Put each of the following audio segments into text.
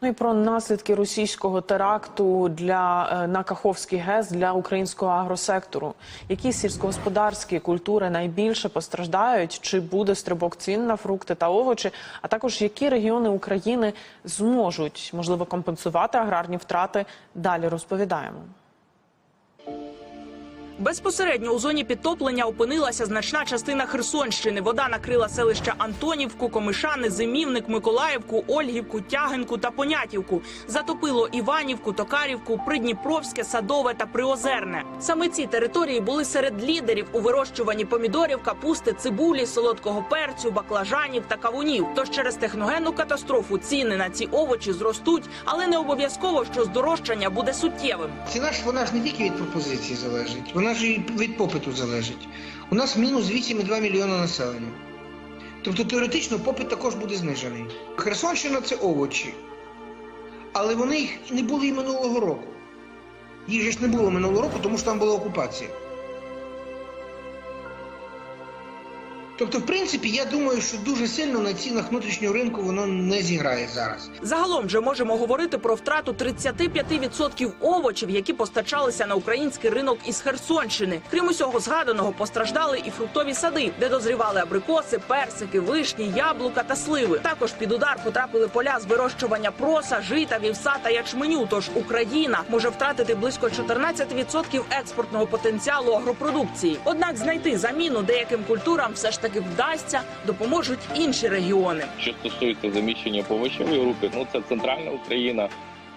Ну і про наслідки російського теракту для е, на Каховський ГЕС для українського агросектору. Які сільськогосподарські культури найбільше постраждають? Чи буде стрибок цін на фрукти та овочі? А також які регіони України зможуть можливо компенсувати аграрні втрати? Далі розповідаємо. Безпосередньо у зоні підтоплення опинилася значна частина Херсонщини. Вода накрила селища Антонівку, Комишани, Зимівник, Миколаївку, Ольгівку, Тягинку та Понятівку. Затопило Іванівку, Токарівку, Придніпровське, Садове та Приозерне. Саме ці території були серед лідерів у вирощуванні помідорів, капусти, цибулі, солодкого перцю, баклажанів та кавунів. Тож через техногенну катастрофу ціни на ці овочі зростуть, але не обов'язково, що здорожчання буде суттєвим. Ціна ж вона ж не тільки від пропозиції залежить, вона ж і від попиту залежить. У нас мінус 8,2 мільйона населення. Тобто теоретично попит також буде знижений. Херсонщина це овочі, але вони їх не були і минулого року. Їх же ж не було минулого року, тому що там була окупація. Тобто, в принципі, я думаю, що дуже сильно на цінах внутрішнього ринку воно не зіграє зараз. Загалом вже можемо говорити про втрату 35% овочів, які постачалися на український ринок із Херсонщини. Крім усього згаданого, постраждали і фруктові сади, де дозрівали абрикоси, персики, вишні, яблука та сливи. Також під удар потрапили поля з вирощування проса, жита, вівса та ячменю. Тож Україна може втратити близько 14% експортного потенціалу агропродукції. Однак знайти заміну деяким культурам все ж таки вдасться, допоможуть інші регіони. Що стосується заміщення по групи, ну це центральна Україна,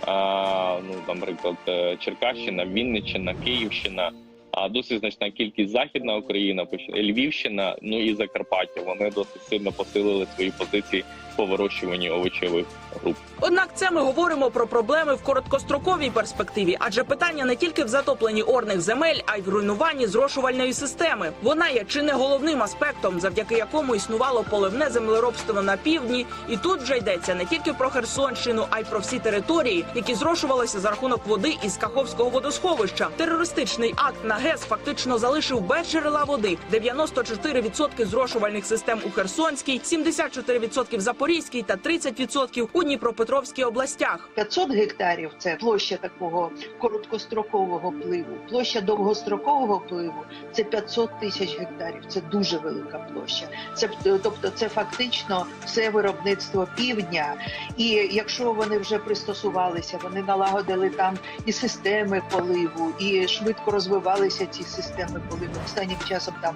а, ну там, наприклад, е, Черкащина, Вінниччина, Київщина. А досить значна кількість Західна Україна, Львівщина, ну і Закарпаття. Вони досить сильно посилили свої позиції по вирощуванні овочевих груп. Однак це ми говоримо про проблеми в короткостроковій перспективі, адже питання не тільки в затопленні орних земель, а й в руйнуванні зрошувальної системи. Вона є чи не головним аспектом, завдяки якому існувало поливне землеробство на півдні. І тут вже йдеться не тільки про Херсонщину, а й про всі території, які зрошувалися за рахунок води із Каховського водосховища. Терористичний акт на ГЕС фактично залишив без джерела води 94% зрошувальних систем у Херсонській, 74% в Запорізькій та 30% у Дніпропетровській областях. 500 гектарів це площа такого короткострокового пливу. Площа довгострокового пливу це 500 тисяч гектарів. Це дуже велика площа. Це тобто, це фактично все виробництво півдня. І якщо вони вже пристосувалися, вони налагодили там і системи поливу, і швидко розвивалися ці системи поливу. Останнім часом там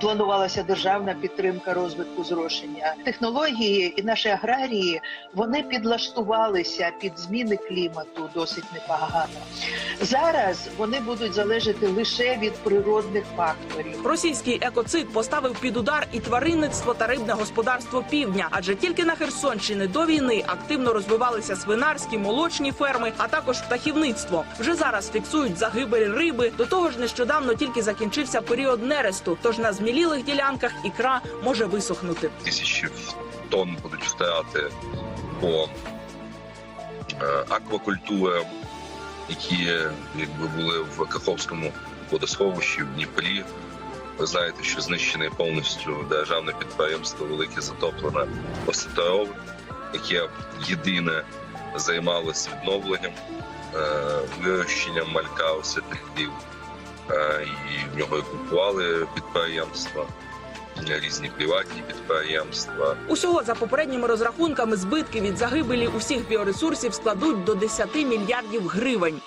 планувалася державна підтримка розвитку зрошення. Технології і наші аграрії вони підлаштувалися під зміни клімату досить непогано. Зараз вони будуть залежати лише від природних факторів. Російський екоцид поставив під удар і тваринництво та рибне господарство півдня, адже тільки на Херсонщині до війни активно розвивалися свинарські молочні ферми, а також птахівництво. Вже зараз фіксують загибель риби. До того ж, нещодавно тільки закінчився період нересту. Тож на змілілих ділянках ікра може висохнути. тисячі тонн будуть втрати по е, аквакультурам, які якби були в Каховському водосховищі в Дніпрі. Ви знаєте, що знищене повністю державне підприємство Велике затоплене Осетаров, яке єдине займалося відновленням, е, вирощенням малька осетрів. Е, І в нього купували підприємства, різні приватні підприємства. Усього за попередніми розрахунками збитки від загибелі усіх біоресурсів складуть до 10 мільярдів гривень.